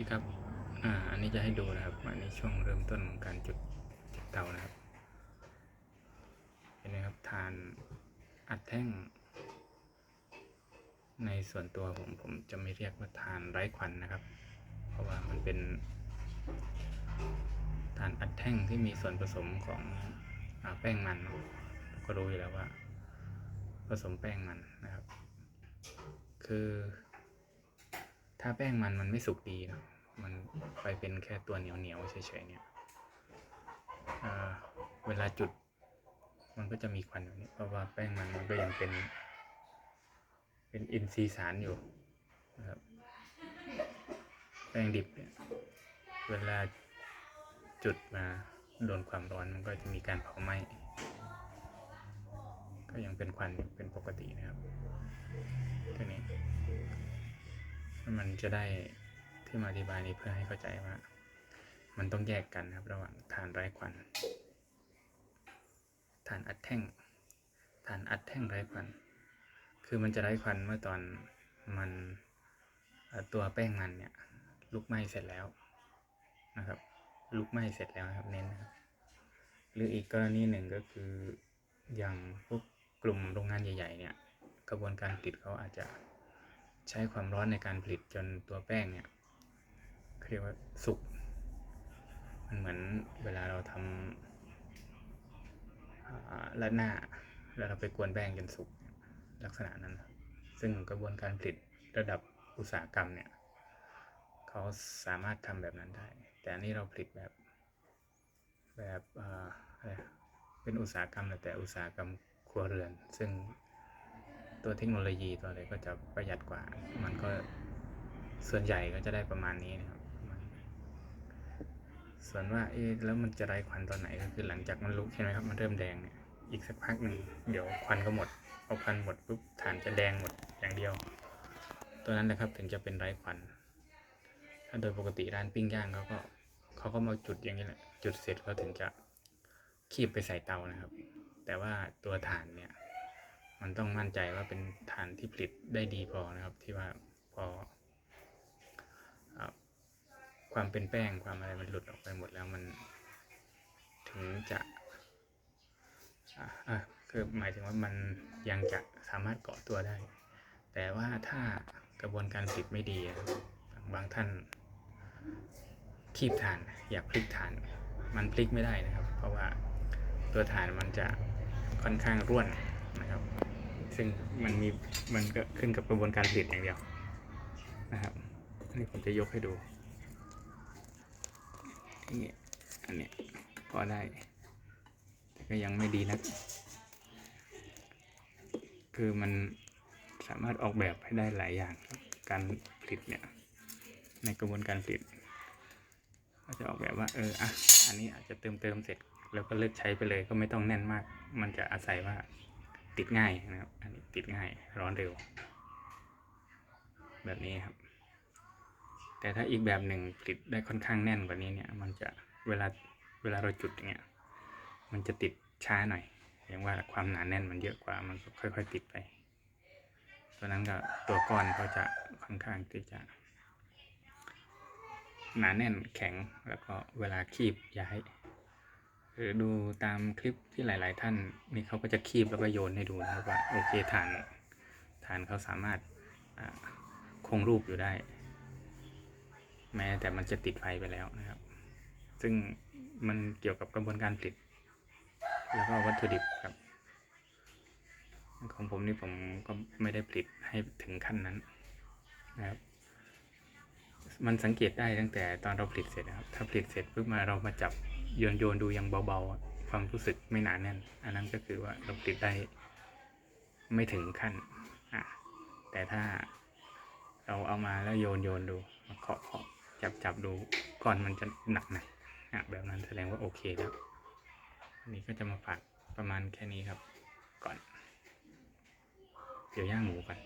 นี่ครับ อ่า อันนี้จะให้ดูนะครับ อันนี้ช่วงเริ่มต้นของการจุดจุดเตานะครับ เห็นไหมครับทานอัดแท่ง ในส่วนตัวผมผมจะไม่เรียกว่าทานไร้ควันนะครับ เพราะว่ามันเป็นทานอัดแท่งที่มีส่วนผสมของอแป้งมัน ก็รู้อยู่แล้วว่า ผสมแป้งมันนะครับ คือ ถ้าแป้งมันมันไม่สุกดีเนอะมันไปเป็นแค่ตัวเหนียวเหนียวเฉยๆเนี่ยเวลาจุด มันก็จะมีควันแบบนี้เพราะว่าแป้งมันมันก็ยังเป็น เป็นอินทรีย์สารอยู่นะครับแป้งดิบเนี่ยเวลาจุดมาโดนความร้อนมันก็จะมีการเผาไหม้ก็ยังเป็นควันเป็นปกตินะครับตัวนี้ มันจะได้ที่มาอธิบายนี้เพื่อให้เข้าใจว่า มันต้องแยกกันนะครับ ระหว่างฐานไร้ควันฐานอัดแท่งฐานอัดแท่งไร้ควัน คือมันจะไร้ควันเมื่อตอนมันตัวแป้งมันเนี่ยลุกไหม้เสร็จแล้วนะครับ ลุกไหม้เสร็จแล้วครับเน้นนะครับหรืออีกกรณีหนึ่งก็คืออย่างพวกกลุ่มโรงงานใหญ่ ๆ เนี่ย กระบวนการผลิตเขาอาจจะ ใช้ความร้อนในการผลิตจนตัวแป้งเนี่ยเรียกว่าสุก มันเหมือนเวลาเราทำาราดหน้า แล้วเราไปกวนแป้งจนสุกลักษณะนั้น ซึ่งกระบวนการผลิตระดับอุตสาหกรรมเนี่ยเขาสามารถทำแบบนั้นได้ แต่อันนี้เราผลิตแบบแบบอะไรเป็นอุตสาหกรรมแต่อุตสาหกรรมครัวเรือน ซึ่ง ตัวเทคโนโลยีตัวอะไรก็จะประหยัดกว่า มันก็ส่วนใหญ่ก็จะได้ประมาณนี้นะครับ ส่วนว่าเอ๊ะแล้วมันจะไร้ควันตอนไหนก็คือหลังจากมันลุกใช่ไหมครับ มันเริ่มแดงเนี่ย อีกสักพักหนึ่งเดี๋ยวควันก็หมดพอาควันหมดปุ๊บฐานจะแดงหมดอย่างเดียว ตัวนั้นแหละครับถึงจะเป็นไร้ควัน ถ้าโดยปกติร้านปิ้งย่างเขาก็เขาก็มาจุดอย่างนี้แหละ จุดเสร็จเขาถึงจะคีบไปใส่เตานะครับ แต่ว่าตัวฐานเนี่ย มันต้องมั่นใจว่าเป็นฐานที่ผลิตได้ดีพอนะครับ ที่ว่าพออความเป็นแป้งความอะไรมันหลุดออกไปหมดแล้วมันถึงจะอ่าอะคือหมายถึงว่ามันยังจะสามารถเกาะตัวได้ แต่ว่าถ้ากระบวนการผลิตไม่ดี บางท่านคีบฐานอยากพลิกฐาน มันพลิกไม่ได้นะครับ เพราะว่าตัวฐานมันจะค่อนข้างร่วน ซึ่งมันมีมันก็ขึ้นกับกระบวนการผลิตอย่างเดียวนะครับ อันนี้ผมจะยกให้ดูนี่อันนี้พอได้แต่ก็ยังไม่ดีนัก คือมันสามารถออกแบบให้ได้หลายอย่างการผลิตเนี่ยในกระบวนการผลิตก็จะออกแบบว่า เอออะอันนี้อาจจะเติมเติมเสร็จ แล้วก็เลิกใช้ไปเลยก็ไม่ต้องแน่นมาก มันจะอาศัยว่า ติดง่ายนะครับ อันนี้ติดง่ายร้อนเร็ว แบบนี้ครับ แต่ถ้าอีกแบบหนึ่งผลิตได้ค่อนข้างแน่นกว่านี้เนี่ย มันจะเวลาเวลาเราจุดอย่างเงี้ย มันจะติดช้าหน่อยอย่างว่าความหนาแน่นมันเยอะกว่า มันก็ค่อย ๆ ติดไป ตัวนั้นก็ตัวก้อนก็จะค่อนข้างที่จะหนาแน่นแข็งแล้วก็เวลาคีบย้าย หรือดูตามคลิปที่หลาย ๆ ท่านนี่เขาก็จะคีบแล้วก็โยนให้ดูนะครับว่าโอเคฐานฐานเขาสามารถคงรูปอยู่ได้ แม้แต่มันจะติดไฟไปแล้วนะครับ ซึ่งมันเกี่ยวกับกระบวนการผลิต แล้วก็วัตถุดิบครับ ของผมนี่ผมก็ไม่ได้ผลิตให้ถึงขั้นนั้นนะครับมันสังเกตได้ตั้งแต่ตอนเราผลิตเสร็จนะครับ ถ้าผลิตเสร็จปุ๊บมาเรามาจับ โยนโยนดูยังเบาๆ ความรู้สึกไม่หนาแน่น อันนั้นก็คือว่าเราผลิตได้ไม่ถึงขั้นอะแต่ถ้าเราเอามาแล้วโยนโยนดูมาเคาะเคาะจับจับดูก่อนมันจะหนักหนักๆอะแบบนั้นแสดงว่าโอเคแล้วอันนี้ก็จะมาฝากประมาณแค่นี้ครับ ก่อน เดี๋ยวย่างหมูก่อน